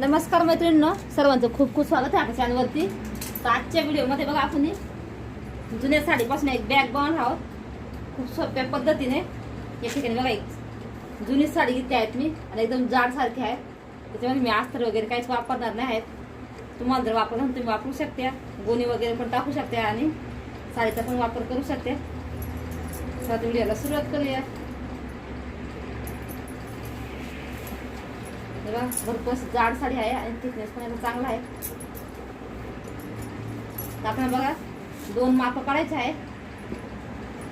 नमस्कार मैत्रिणींनो सर्वांचं खूप खूप स्वागत आहे आपल्या चॅनलवरती तर आजच्या व्हिडिओमध्ये बघा आपण जुन्या साडीपासून एक बॅग बनवणार आहोत. खूप सोप्या पद्धतीने. या ठिकाणी बघा एक जुनी साडी घेतली आहेत मी आणि एकदम जाडसारखी आहे. त्याच्यामध्ये मी अस्तर वगैरे काहीच वापरणार नाही आहेत तुम्हाला जर वापरून तुम्ही वापरू शकता. गोणी वगैरे पण टाकू शकता आणि साडीचा पण वापर करू शकते. तर व्हिडिओला सुरुवात करूया. बघा भरपूर जाड साडी आहे आणि थिकनेस पण याचा चांगला आहे. आपण बघा दोन माप काढायचे आहे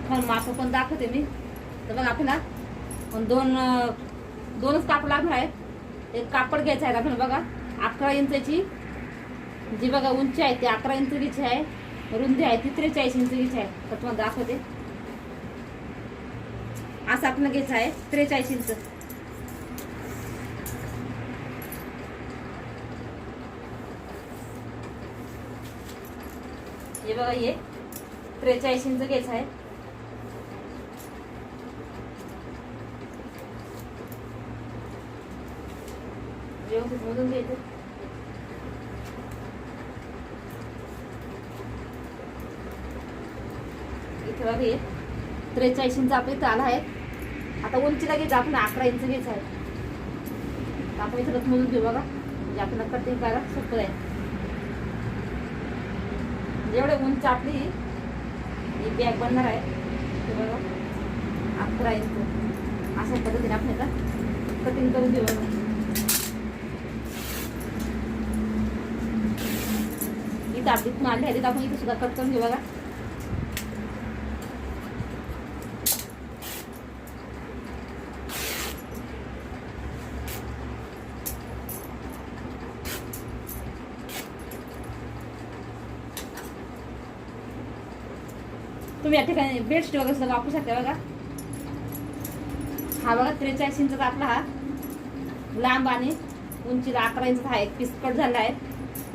पण माप पण दाखवते मी. तर बघा आपल्याला पण दोन दोनच कापड लागणार आहे एक कापड घ्यायचं आहे आपल्याला बघा अकरा इंचाची. जी बघा उंची आहे ती अकरा इंचीची आहे. रुंदी आहे ती त्रेचाळीस इंचीची आहे. तर तुम्हाला दाखवते. असं आपल्याला घ्यायचं आहे त्रेचाळीस इंच. बघा हे त्रेचाळीस इंच घ्यायचं आहे व्यवस्थित मोजून घ्यायचं? इथे बघा हे. त्रेचाळीस इंच आपल्या ताल आहेत. आहे आता उंचीला घ्यायचं आपण अकरा इंच घ्यायचं आहे आपण इथं मोजून घेऊ बघा. म्हणजे आपल्याला कटिंग करायला सोपं आहे. जेवढे उंच आपली ही बॅग बनणार आहे ते बघा. अकरा इंच अशा पद्धतीने आपण आता कटिंग करून घेऊ बघा इथं आपली इथून आली आहे तिथं आपण इथे सुद्धा कट करून घेऊ बघा. तुम्ही या ठिकाणी बेडशीट वगैरे सुद्धा वापरू शकता बघा. हा बघा त्रेचाळीस इंच कापला हा. लांब आणि उंचीला अकरा इंच हा एक पीस कट झाला आहे.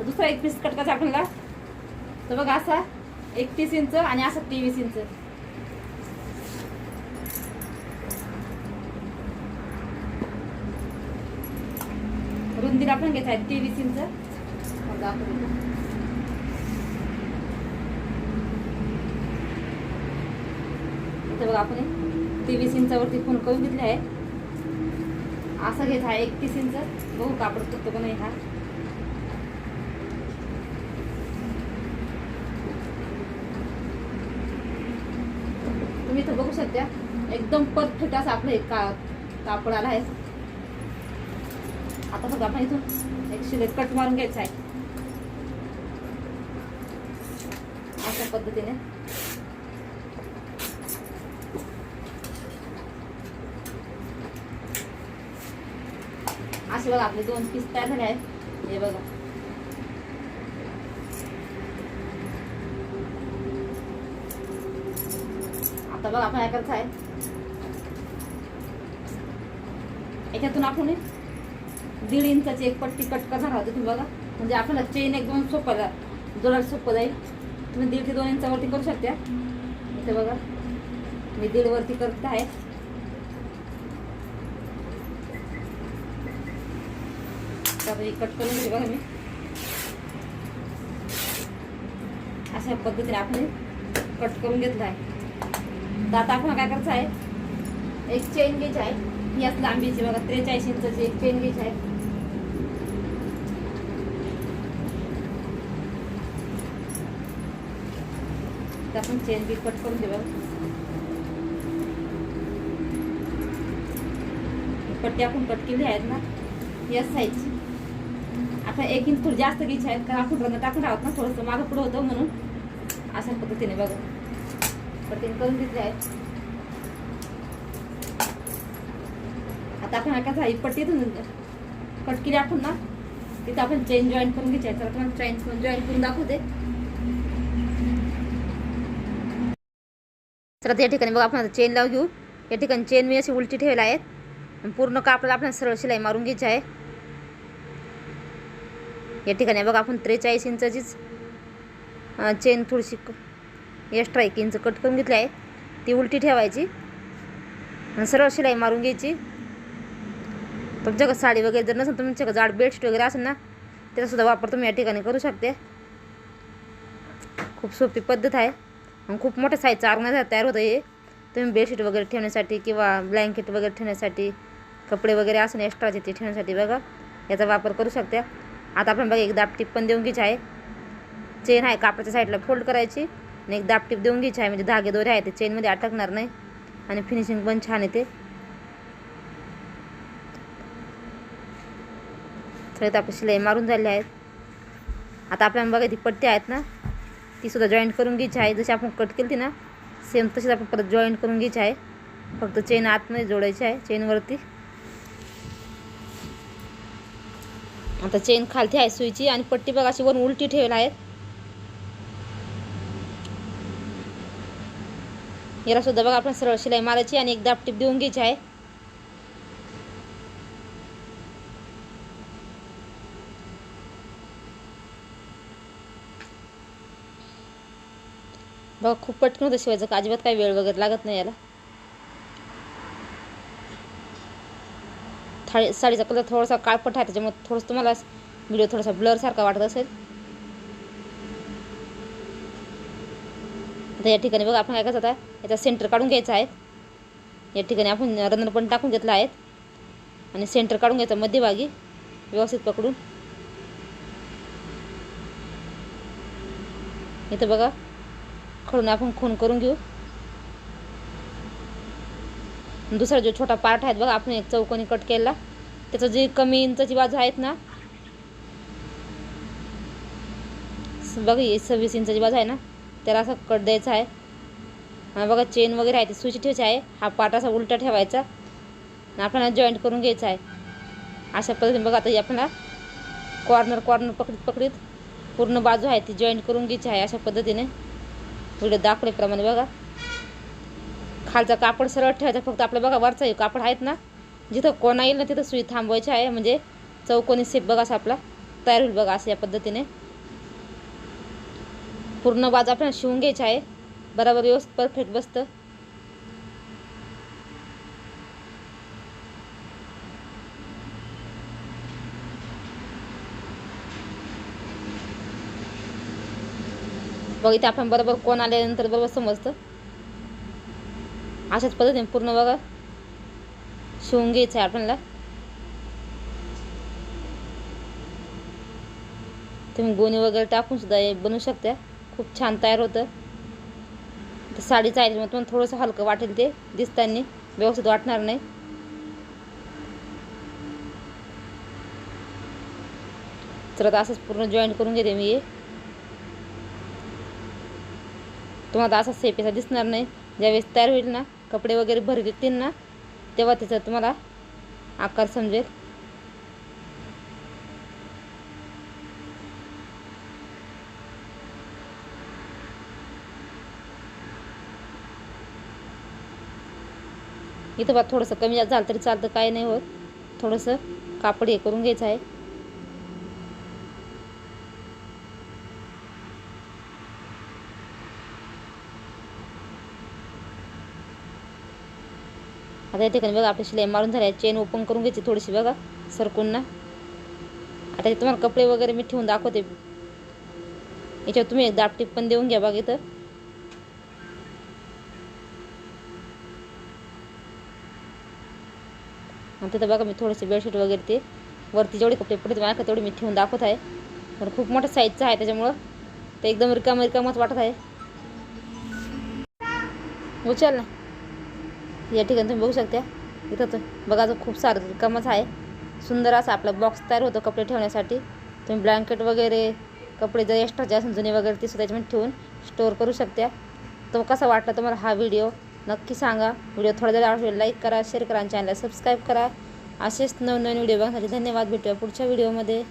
दुसरा एक पीस कट कसा आपल्याला तर बघा असा एकतीस इंच आणि असा तेवीस इंच. रुंदीला आपण घेत आहे तेवीस इंच. तर इथं बघा आपण तेवीस इंचावरती फोन करून घेतले आहे. असा घ्यायचा आहे एकतीस इंच बघू कापड फक्त का नाही हा. तुम्ही इथं बघू शकता एकदम परफेक्ट असं आपलं हे का कापड आला आहे. आता बघा आपण इथून एक शिले कट मारून घ्यायचा आहे. अशा पद्धतीने. असे बघा आपले दोन पीस तयार झाले आहेत. हे बघा. आता बघा आपण काय आहे? याच्यातून आपण दीड इंचाची एक पट्टी कट करणार आहोत तुम्ही बघा. म्हणजे आपल्याला चेन एकदम सोपं जा- जोरात सोपं जाईल. तुम्ही दीड ते दोन इंचावरती करू शकता. इथे बघा. मी दीड वरती करत आहे. तर कट करून घेऊ बघा मी. अशा पद्धतीने आपण कट करून घेतलं आहे. तर आता आपण काय करायचं आहे? एक चेन गेज आहे. याच लांबीची बघा त्रेचाळीस इंचाची एक चेन गेज आहे. तर आपण चेन बी कट करून घेऊ बघा. पट्टी आपण कट केली आहेत ना? या साईजची आता एक इंच थोडी जास्त घ्यायची आहेत कारण आपण रंग टाकून आहोत ना थोडंसं मागं पुढं होतं म्हणून अशा पद्धतीने बघा. कटिंग करून घेतले आहेत. आता आपण कसं आहे पट्टी इथून कट केली आपण ना तिथं आपण चेन जॉईन करून घ्यायची आहे. तर आपण चेन जॉईन करून दाखवते. तर आता या ठिकाणी बघा आपण चेन लावून घेऊ. या ठिकाणी चेन मी अशी उलटी ठेवल्या आहेत. पूर्ण कापडाला आपल्याला सरळ शिलाई मारून घ्यायची आहे. या ठिकाणी बघा आपण त्रेचाळीस इंचाचीच चेन थोडीशी एक्स्ट्रा एक इंच कट करून घेतली आहे. ती उलटी ठेवायची आणि सरळ शिलाई मारून घ्यायची. तुमच्याकडे साडी वगैरे जर नसेल तुमच्या जाड बेडशीट वगैरे असेल ना त्याचासुद्धा वापर तुम्ही या ठिकाणी करू शकते. खूप सोपी पद्धत आहे. आणि खूप मोठ्या साईजचं ऑर्गनायझर तयार होतं हे. तुम्ही बेडशीट वगैरे ठेवण्यासाठी किंवा ब्लँकेट वगैरे ठेवण्यासाठी कपडे वगैरे असं एक्स्ट्राचे ते ठेवण्यासाठी बघा याचा वापर करू शकता. आता आपण बघा एक दापटीप पण देऊन घ्यायची आहे. चेन आहे कापडाच्या साईडला फोल्ड करायची आणि एक दापटीप देऊन घ्यायची आहे. म्हणजे धागे दोरे आहे ते चेनमध्ये अटकणार नाही. आणि फिनिशिंग पण छान येते. सगळ्यात आपली शिलाई मारून झाली आहेत. आता आपल्याला बघा ती पट्टी आहेत ना ती सुद्धा जॉईंट करून घ्यायची आहे. जशी आपण कट केली ती ना सेम तशीच आपण परत जॉईंट करून घ्यायची आहे. फक्त चेन आतमध्ये जोडायची आहे चेनवरती आता चेन खालती आहे सुईची आणि पट्टी बघा अशी वरून उलटी ठेवला आहे याला सुद्धा बघा आपण सरळ शिलाई मारायची आणि एक टिप देऊन घ्यायची आहे. बघा खूप पटकन होतं शिवायचं का अजिबात काही वेळ वगैरे लागत नाही याला. साडी साडीचा कलर थोडासा काळपट आहे त्याच्यामुळे थोडंसं तुम्हाला व्हिडिओ थोडासा ब्लर सारखा वाटत असेल. आता या ठिकाणी बघा आपण काय करत आहे याचा सेंटर काढून घ्यायचा आहे. या ठिकाणी आपण रनर पण टाकून घेतला आहे. आणि सेंटर काढून घ्यायचा मध्यभागी व्यवस्थित पकडून. इथं बघा खडून आपण खून करून घेऊ. दुसरा जो छोटा पार्ट आहे बघा आपण एक चौकोनी कट केला. त्याचं जे कमी इंचाची बाजू आहेत ना बघा ही सव्वीस इंचाची बाजू आहे ना त्याला असं कट द्यायचा आहे. हा बघा चेन वगैरे आहे ती सुची ठेवायची आहे. हा पार्ट असा उलटा ठेवायचा. आपल्याला जॉईंट करून घ्यायचा आहे. अशा पद्धतीने बघा आता आपल्याला कॉर्नर कॉर्नर पकडीत पकडीत पूर्ण बाजू आहे ती जॉईंट करून घ्यायची आहे अशा पद्धतीने. व्हिडिओ दाखवल्याप्रमाणे बघा. खालचा कापड सरळ ठेवायचा फक्त आपलं बघा वरचा कापड आहेत ना जिथं कोणा येईल ना तिथं सुई थांबवायची आहे म्हणजे चौकोनी सेप बघा असा आपला तयार होईल बघा असं या पद्धतीने. पूर्ण बाज आपल्याला शिवून घ्यायची आहे बरोबर व्यवस्थित परफेक्ट बसतं. बघ इथे आपण बरोबर कोण आल्यानंतर बरोबर समजतं. अशाच पद्धतीने पूर्ण बघा. शिवून घ्यायचं आहे आपल्याला. तुम्ही गोणी वगैरे टाकून सुद्धा हे बनवू शकता. खूप छान तयार होतं. तर साडी आहे मग तुम्हाला थोडंसं हलकं वाटेल ते दिसताना. व्यवस्थित वाटणार नाही. तर आता असंच पूर्ण जॉईंट करून घेते मी हे. तुम्हाला असा सेपेसा दिसणार नाही. ज्यावेळेस तयार होईल ना कपडे वगैरे भर देतील ना तेव्हा त्याचा तुम्हाला आकार समजेल. इथं बा थोडंसं कमी जास्त झालं तरी चालतं काय नाही होत. थोडंसं कापड हे करून घ्यायचं आहे. आता या ठिकाणी बघा आपली शिलाई मारून झाली आहे. चेन ओपन करून घ्यायची थोडीशी बघा सरकून ना. आता हे तुम्हाला कपडे वगैरे मी ठेवून दाखवते. याच्यावर तुम्ही एक दापटीप पण देऊन घ्या बघा इथं. आणि तिथं बघा मी थोडेसे बेडशीट वगैरे ते वरती जेवढे कपडे पडते माझ्या तेवढे मी ठेवून दाखवत आहे. पण खूप मोठ्या साईजचं आहे त्याच्यामुळं ते एकदम रिकाम रिकामच वाटत आहे. उचल ना. या ठिकाणी तुम्ही बघू शकता. इथं तर बघा तो खूप सारं रिकामच आहे. सुंदर असा आपला बॉक्स तयार होतो कपडे ठेवण्यासाठी. तुम्ही ब्लँकेट वगैरे कपडे जर एक्स्ट्राचे असून जुने वगैरे ते सुद्धा त्याच्यामध्ये ठेवून स्टोअर करू शकता. तो कसा वाटला तुम्हाला हा व्हिडिओ नक्की सांगा. व्हिडिओ थोडा जरी आवडला लाईक करा शेअर करा आणि चॅनलला सबस्क्राईब करा. असेच नवनवीन व्हिडिओ बघण्यासाठी धन्यवाद. भेटूया पुढच्या व्हिडिओमध्ये